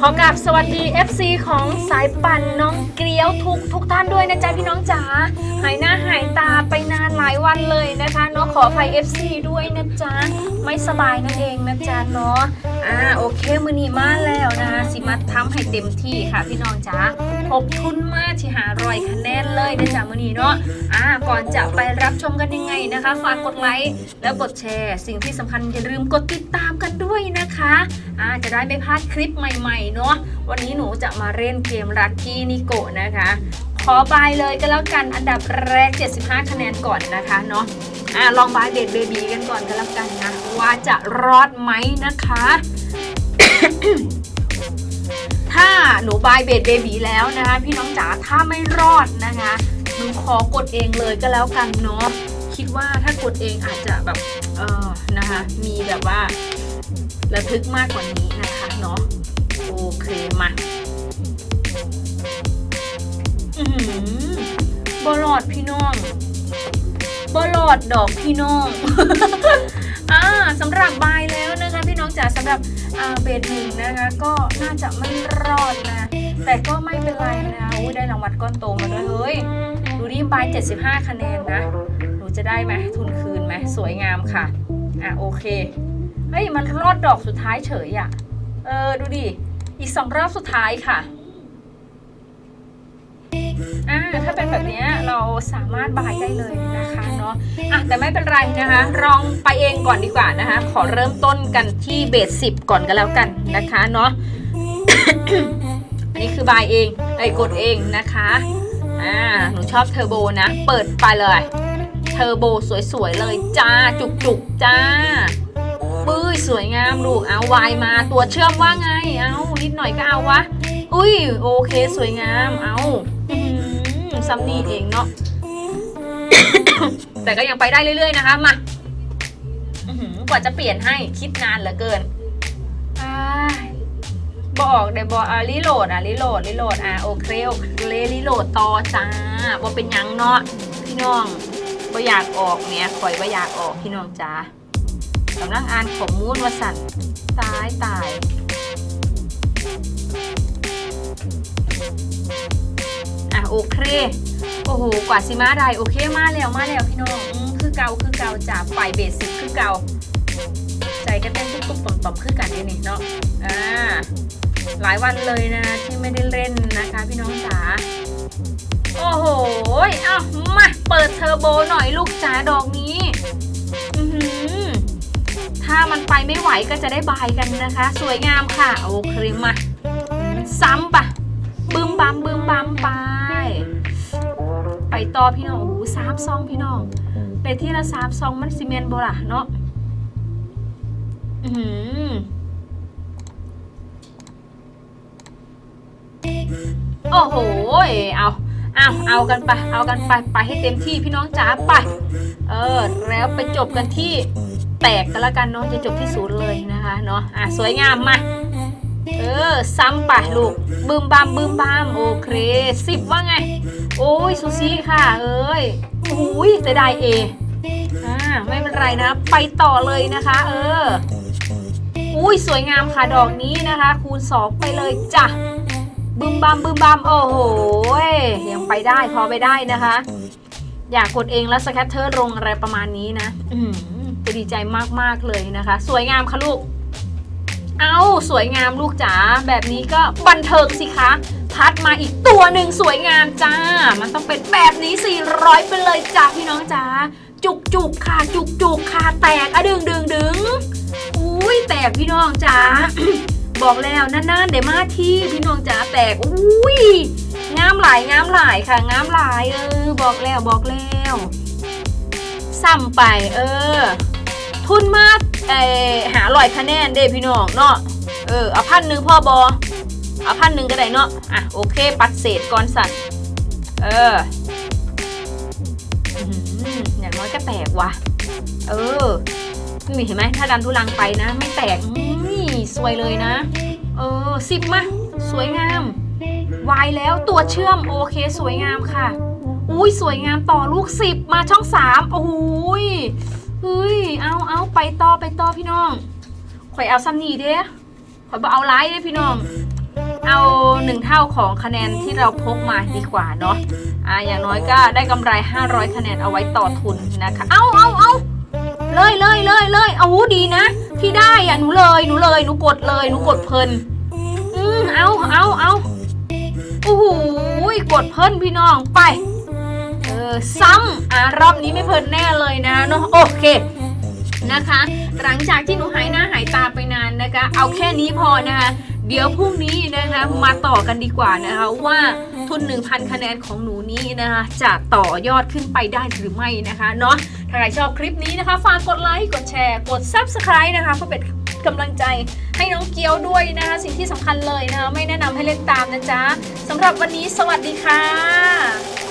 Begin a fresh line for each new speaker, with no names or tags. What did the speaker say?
ขอกราบสวัสดี FC ของสายปั่นน้องเกลียวทุกทุกท่านด้วยนะจ๊ะพี่น้องจ๋าหายหน้าหายตาไปนานหลายวันเลยนะคะเนาะขออภัย FC ด้วยนะจ๊ะไม่สบายนั่นเองนะจ๊ะเนาะ อ่าโอเคมือนีมาแล้วนะคะสิมาทำให้เต็มที่ค่ะพี่น้องจ๋าขอบคุณมากที่หารอยคะแนนเลยนะจ๊ะมือนีเนาะอ่าก่อนจะไปรับชมกันยังไงนะคะฝากกดไลค์แล้วกดแชร์ สิ่งที่สำคัญอย่าลืมกดติดตามกันด้วยนะคะอ่าจะได้ไม่พลาดคลิปใหม่ๆเนาะวันนี้หนูจะมาเล่นเกมรักกี้นิโกะนะคะ ขอบายเลยก็แล้วกันอันดับแรก 75 คะแนนก่อนนะคะเนาะอ่าลองบายเบดเบบีกันก่อนก็แล้วกันนะว่าจะรอดไหมนะคะ ถ้าหนูบายเบดเบบีแล้วนะคะ พี่น้องจ๋าถ้าไม่รอดนะคะหนูขอกดเองเลยก็แล้วกันเนาะคิดว่าถ้ากดเองอาจจะแบบเออนะคะ มีแบบว่าระทึกมากกว่านี้นะคะเนาะโอเคมา บอลอดพี่น้องบอลอดดอกพี่น้องอ่าสำหรับบายแล้วนะคะพี่น้องจ๋าสำหรับอ่าเบสหนึ่งนะคะก็น่าจะไม่รอดนะ แต่ก็ไม่เป็นไรนะอุ้ยได้รางวัลก้อนโตมาด้วยเฮ้ยดูดิบาย 75 คะแนนนะหนูจะได้ไหมทุนคืนไหมสวยงามค่ะอะโอเคเฮ้ยมันรอดดอกสุดท้ายเฉยอะ่ะเออดูดิอีกสองรอบสุดท้ายค่ะ อ่าถ้าเป็นแบบนี้เราสามารถบายได้เลยนะคะเนาะอะแต่ไม่เป็นไรนะคะลองไปเองก่อนดีกว่านะคะ ขอเริ่มต้นกันที่เบสสิบก่อนก็แล้วกันนะคะเนาะอันนี้คือบายเองไอ้กดเองนะคะอ่าหนูชอบเทอร์โบนะ เปิดไปเลยเทอร์โบสวยๆเลยจ้าจุกๆจ้าปื้ยสวยงามลูกเอาวายมาตัวเชื่อมว่าไงเอานิดหน่อยก็เอาวะอุ้ยโอเคสวยงามเอา ซัมนี่เองเนาะ แต่ก็ยังไปได้เรื่อยๆนะคะมาอื้อหือกว่าจะเปลี่ยนให้คิดนานเหลือเกินอ้ายบอกเดี๋ยวบอกอะรีโหลดอะรีโหลดรีโหลดอะโอเคโอเครีโหลดต่อจ้าว่าเป็นหยังเนาะพี่น้องบ่อยากออกเนี่ยข่อยบ่อยากออกพี่น้องจ้ากำลังอ่านข้อมูลว่าสั่นตายตาย โอเค โอ้โห กว่าสิมาได้โอเคมาแล้วมาแล้วพี่น้องอืมคือเกาคือเกาจากฝ่ายเบสิกคือเกาใจก็เต้นตุ๊บตุ๊บต่อมต่อมคือกันอยู่นี่เนาะอ่าหลายวันเลยนะที่ไม่ได้เล่นนะคะพี่น้องจ๋าโอ้โหเอามาเปิดเทอร์โบหน่อยลูกจ๋าดอกนี้อือหือถ้ามันไปไม่ไหวก็จะได้บายกันนะคะ สวยงามค่ะ โอเคมาซ้ำปะบึมบัมบึมบัมปไป ต่อพี่น้องโอ้โหสามซองพี่น้องในที่ละสามซองมันซีเมนต์โบล่ะเนาะอือหือโอ้โห เอา เอา เอากันไป เอากันไป ไปให้เต็มที่พี่น้องจ๋าไป เออ แล้วไปจบกันที่แตกกันแล้วกันเนาะจะจบที่ศูนย์เลยนะคะเนาะ อะ สวยงามมา เออ ซ้ำไปลูกบึมบามบึมบามโอเคสิบว่าไง โอ้ยซูซี่ค่ะ เอ้ยอุ้ยจะได้เออ่าไม่เป็นไรนะ ไปต่อเลยนะคะ เอออุ้ยสวยงามค่ะดอกนี้นะคะ คูณสองไปเลยจ้ะบึมบามบึมบามโอ้โหยังไปได้พอไปได้นะคะ อยากกดเองแล้วสแคตเตอร์ลงอะไรประมาณนี้นะ อืมจะดีใจมากๆเลยนะคะ สวยงามค่ะลูก เอาสวยงามลูกจ๋าแบบนี้ก็บันเทิงสิคะพัดมาอีกตัวหนึ่งสวยงามจ้า มันต้องเป็นแบบนี้ 400 ไปเลยจ้าพี่น้องจ๋าจุกจุกค่ะ จุกจุกค่ะ แตกอะดึงดึงดึงอุ้ยแตกพี่น้องจ๋าบอกแล้วนั่นๆเดี๋ยวมาที่พี่น้องจ๋าแตกอุ้ยงามหลายงามหลายค่ะงามหลายเออ บอกแล้วบอกแล้วซ้ำไปเออ ทุนมาก เออหาลอยคะแนนเด้พี่น้องเนาะเออเอาพันหนึ่งพ่อบอเอาพันหนึ่งก็ได้เนาะอะโอเค ปัดเศษก่อนสั่นเอออื้อหืออย่างน้อยก็แตกว่ะ เออนี่เห็นไหมถ้าดันทุลังไปนะ ไม่แตกนี่สวยเลยนะ เออสิบมาสวยงามวายแล้วตัวเชื่อมโอเคสวยงามค่ะ อุ้ยสวยงามต่อลูกสิบมาช่องสามโอ้ย เฮ้ย เอาเอาไปต่อไปต่อพี่น้อง ข่อยเอาซ้ำนี่เด้ข่อยบ่เอาไลท์เด้พี่น้อง เอาหนึ่งเท่าของคะแนนที่เราพกมาดีกว่าเนาะ อ่า อย่างน้อยก็ได้กำไร 500 คะแนนเอาไว้ต่อทุนนะคะ เอาเอาเอาเลยเลยเลยเลยเอาหูดีนะที่ได้อะหนูเลย หนูเลย หนูกดเลย หนูกดเพลิน อืมเอาเอาเอาโอ้โหกดเพลินพี่น้อง ไป ออซ้ำอะรอบนี้ไม่เพลินแน่เลยนะเนาะโอเคนะคะ หลังจากที่หนูหายหน้าหายตาไปนานนะคะ เอาแค่นี้พอนะคะ เดี๋ยวพรุ่งนี้นะคะมาต่อกันดีกว่านะคะว่าทุน 1,000 คะแนนของหนูนี้นะคะ จะต่อยอดขึ้นไปได้หรือไม่นะคะเนาะถ้าใครชอบคลิปนี้นะคะฝากกดไลค์กดแชร์กด Subscribe นะคะเพื่อเป็นกำลังใจให้น้องเกียวด้วยนะคะ สิ่งที่สำคัญเลยนะคะไม่แนะนำให้เล่นตามนะจ๊ะสำหรับวันนี้สวัสดีค่ะ